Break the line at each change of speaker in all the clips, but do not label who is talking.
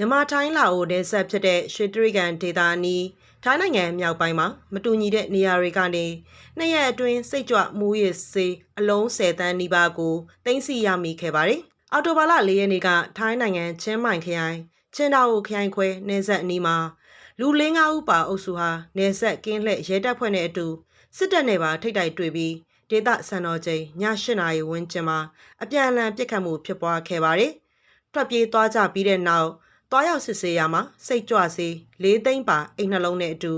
မြန်မာထိုင်းလာအိုနယ်ဆက်ဖြစ်တဲ့ရွှေတရိကန်ဒေသအနီးထိုင်းနိုင်ငံမြောက်ပိုင်းမှာမတူညီတဲ့နေရာတွေကနေနှစ်ရက်အတွင်းစိတ်ကြွမူရစ်စေးအလုံး10တန်းနီးပါးကိုတင်စီရမိခဲ့ပါတယ်။အော်တိုဘာလ၄ရက်နေ့ကထိုင်းနိုင်ငံချင်းမိုင်ခရိုင်ချင်းတောင်ခရိုင်ခွဲနယ်ဆက်အနီးမှာလူ၄၅ဦးပါအုပ်စုဟာနယ်ဆက်ကင်းလှည့်ရဲတပ်ဖွဲ့နဲ့အတူစစ်တပ်နဲ့ပါထိတ်တိုက်တွေ့ပြီးဒေသစံတော်ချိန်ည8နာရီဝန်းကျင်မှာအပြန်အလှန်ပစ်ခတ်မှုဖြစ်ပွားခဲ့ပါတယ်။ထွက်ပြေးသွားကြပြီးတဲ့နောက် တွားရောက်စစ်ဆေးရမှာစိတ်ကြွစေး၄သိန်းပါအိမ်နှလုံးနဲ့အတူ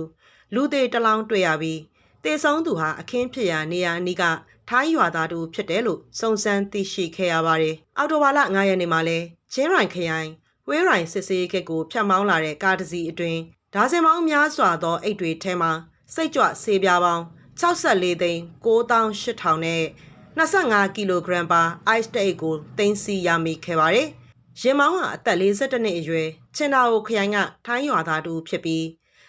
လူသေးတစ်လောင်းတွေ့ရပြီးတေဆုံးသူဟာအခင်းဖြစ်ရာနေရာအနီးကထိုင်းရွာသားတူဖြစ်တယ်လို့စုံစမ်းသိရှိခဲ့ရပါတယ်။အော်တိုဘာလ9ရက်နေ့မှာလဲချင်းရိုင်ခရိုင်ဝေးရိုင်စစ်ဆေးခက်ကိုဖျက်မောင်းလာတဲ့ကားတစ်စီးအတွင်းဒါဇင်ပေါင်းများစွာသောအိတ်တွေထဲမှာစိတ်ကြွဆေးပြားပေါင်း64သိန်း9800နဲ့25ကီလိုဂရမ်ပါ ice တိတ်ကိုတင်စီရမိခဲ့ပါတယ်။ ရင်မောင်းဟာအသက်52နှစ်အရွယ်ချင်းတာအိုခရိုင်ကထိုင်းရွာသားတူဖြစ်ပြီး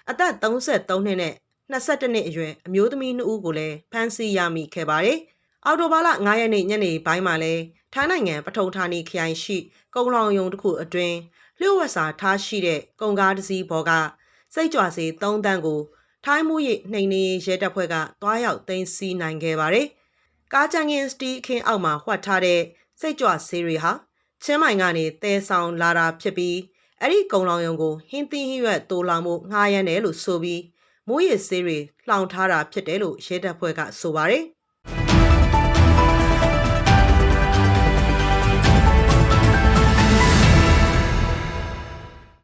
အသက်33နှစ်နဲ့22နှစ်အရွယ်အမျိုးသမီး2ဦးကိုလည်းဖမ်းဆီးရမိခဲ့ပါတယ်။အော်တိုဘာလ9ရက်နေ့ညနေပိုင်းမှာလဲထိုင်းနိုင်ငံပထုံဌာနီခရိုင်ရှိကုံလောင်ယုံတစ်ခုအတွင်းလျှို့ဝှက်စာထားရှိတဲ့ကုန်ကားတစ်စီးပေါ်ကစိတ်ကြွစေ3တန်းကိုထိုင်းမှုရိနှိမ်နေရဲတပ်ဖွဲ့ကတွားရောက်သိမ်းဆည်းနိုင်ခဲ့ပါတယ်။ကားချန်ကင်စတီအခင်းအောက်မှာဝှက်ထားတဲ့စိတ်ကြွဆေးတွေဟာ ချင်းမိုင်ကနေတဲဆောင်လာတာဖြစ်ပြီးအဲ့ဒီကုံလောင်ယုံကိုဟင်းသီးဟင်းရွက်တိုးလောင်မှုငှားရမ်းတယ်လို့ဆိုပြီးမိုးရစ်ဆေးတွေလှောင်ထားတာဖြစ်တယ်လို့ရဲတပ်ဖွဲ့ကဆိုပါတယ်။